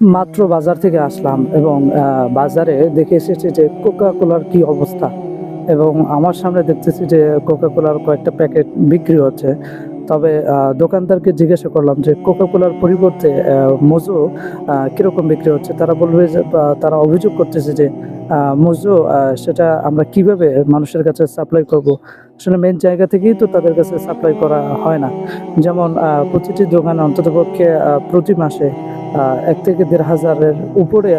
মাত্র বাজার থেকে আসলাম এবং বাজারে দেখে এসেছি যে কোকা কোলার কি অবস্থা। এবং আমার সামনে দেখতেছি যে কোকা কোলার কয়েকটা প্যাকেট বিক্রি হচ্ছে। তবে দোকানদারকে জিজ্ঞাসা করলাম যে কোকা কোলার পরিবর্তে মজু কীরকম বিক্রি হচ্ছে? তারা বলবে যে তারা অভিযোগ করতেছে যে মজু সেটা আমরা কীভাবে মানুষের কাছে সাপ্লাই করব? আসলে মেন জায়গা থেকেই তো তাদের কাছে সাপ্লাই করা হয় না। যেমন প্রতিটি দোকানে অন্ততপক্ষে প্রতি মাসে এক থেকে দেড় হাজারের উপরে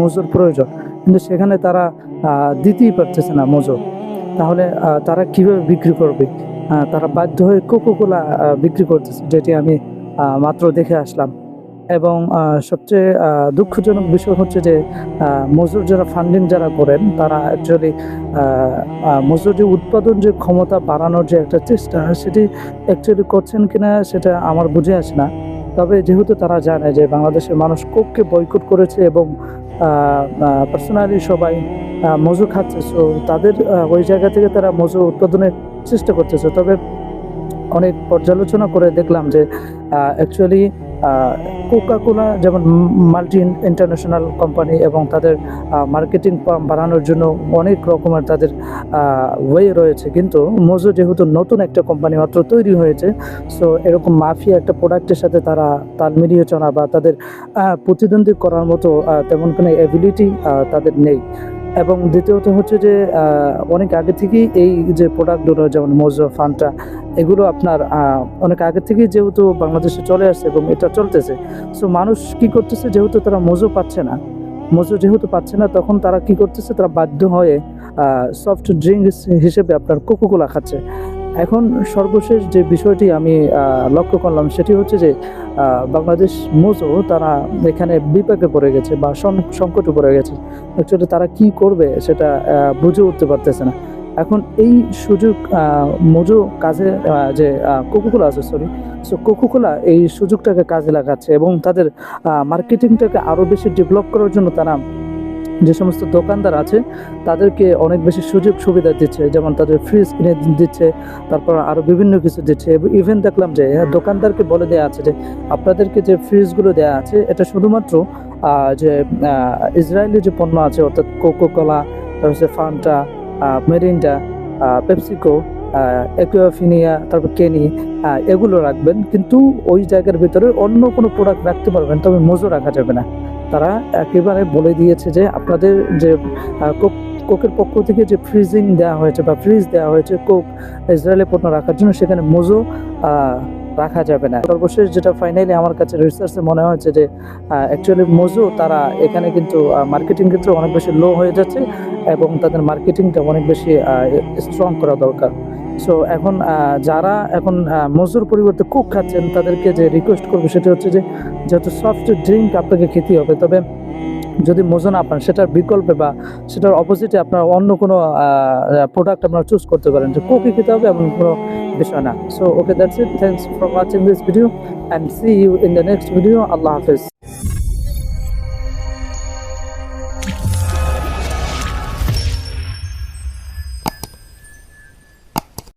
মজুর প্রয়োজন। কিন্তু সেখানে তারা দিতেই পারতেছে না মজুর। তাহলে তারা কীভাবে বিক্রি করবে? তারা বাধ্য হয়ে কোকোকোলা বিক্রি করতেছে, যেটি আমি মাত্র দেখে আসলাম। এবং সবচেয়ে দুঃখজনক বিষয় হচ্ছে যে মজুর যারা ফান্ডিং যারা করেন, তারা অ্যাকচুয়ালি মজুর যে উৎপাদন যে ক্ষমতা বাড়ানোর যে একটা চেষ্টা, সেটি অ্যাকচুয়ালি করছেন কিনা, সেটা আমার বুঝে আসে না। তবে যেহেতু তারা জানে যে বাংলাদেশের মানুষ কোককে বয়কট করেছে এবং পার্সোনালি সবাই মজু খাচ্ছে সো তাদের ওই জায়গা থেকে তারা মজু উৎপাদনের চেষ্টা করতেছে। তবে অনেক পর্যালোচনা করে দেখলাম যে অ্যাকচুয়ালি কোকা কোলা যেমন মাল্টি ইন্টারন্যাশনাল কোম্পানি এবং তাদের মার্কেটিং বাড়ানোর জন্য অনেক রকমের তাদের ওয়ে রয়েছে। কিন্তু মোজো যেহেতু নতুন একটা কোম্পানি মাত্র তৈরি হয়েছে সো এরকম মাফিয়া একটা প্রোডাক্টের সাথে তারা তাল মিলিয়ে চলা বা তাদের প্রতিদ্বন্দ্বী করার মতো তেমন কোনো অ্যাবিলিটি তাদের নেই। এবং দ্বিতীয়ত হচ্ছে যে অনেক আগে থেকেই এই যে প্রোডাক্টগুলো যেমন মজুর ফান্টা এগুলো আপনার অনেক আগে থেকেই যেহেতু বাংলাদেশে চলে আসছে এবং এটা চলতেছে সো মানুষ কি করতেছে যেহেতু তারা মজু পাচ্ছে না মজু যেহেতু পাচ্ছে না, তখন তারা কি করতেছে? তারা বাধ্য হয়ে সফট ড্রিঙ্কস হিসেবে আপনার কোকোকোলা খাচ্ছে। এখন সর্বশেষ যে বিষয়টি আমি লক্ষ্য করলাম সেটি হচ্ছে যে বাংলাদেশ মোজো তারা এখানে বিপাকে পড়ে গেছে বা সংকটে পড়ে গেছে। অ্যাকচুয়ালি তারা কি করবে সেটা বুঝে উঠতে পারতেছে না। এখন এই সুযোগ মোজো কাজে যে কোকোকোলা আছে সরি সো কোকোকোলা এই সুযোগটাকে কাজে লাগাচ্ছে এবং তাদের মার্কেটিংটাকে আরও বেশি ডেভেলপ করার জন্য তারা যে সমস্ত দোকানদার আছে তাদেরকে অনেক বেশি সুযোগ সুবিধা দিচ্ছে যেমন তাদের ফ্রিজ কিনে দিচ্ছে তারপর আরও বিভিন্ন কিছু দিচ্ছে। ইভেন দেখলাম যে হ্যাঁ, দোকানদারকে বলে দেওয়া আছে যে আপনাদেরকে যে ফ্রিজগুলো দেওয়া আছে এটা শুধুমাত্র যে ইসরায়েলি যে পণ্য আছে অর্থাৎ কোকো কোলা তারপর হচ্ছে ফান্টা মেরিন্ডা পেপসিকো একুয়াফিনিয়া তারপর কেনি এগুলো রাখবেন। কিন্তু ওই জায়গার ভিতরে অন্য কোনো প্রোডাক্ট রাখতে পারবেন তবে মজো রাখা যাবে না। তারা একেবারে বলে দিয়েছে যে আপনাদের যে কোকের পক্ষ থেকে যে ফ্রিজিং দেওয়া হয়েছে বা ফ্রিজ দেওয়া হয়েছে কোক ইসরায়েলের পণ্য রাখার জন্য সেখানে মজো রাখা যাবে না। সর্বশেষ যেটা ফাইনালি আমার কাছে রিসার্চে মনে হয়েছে যে অ্যাকচুয়ালি মজু তারা এখানে কিন্তু মার্কেটিং ক্ষেত্রে অনেক বেশি লো হয়ে যাচ্ছে এবং তাদের মার্কেটিংটা অনেক বেশি স্ট্রং করা দরকার। সো এখন যারা এখন মজুর পরিবর্তে কুক খাচ্ছেন, তাদেরকে যে রিকোয়েস্ট করব সেটা হচ্ছে যে, যেহেতু সফট ড্রিঙ্ক আপনাকে খেতে হবে, তবে যদি মজু না পান, সেটার বিকল্পে বা সেটার অপোজিটে আপনার অন্য কোনো প্রোডাক্ট আপনারা চুজ করতে পারেন, যে কোকে খেতে হবে এমন কোনো বিষয় না। So okay that's it thanks for watching this video and see you in the next video Allah Hafiz.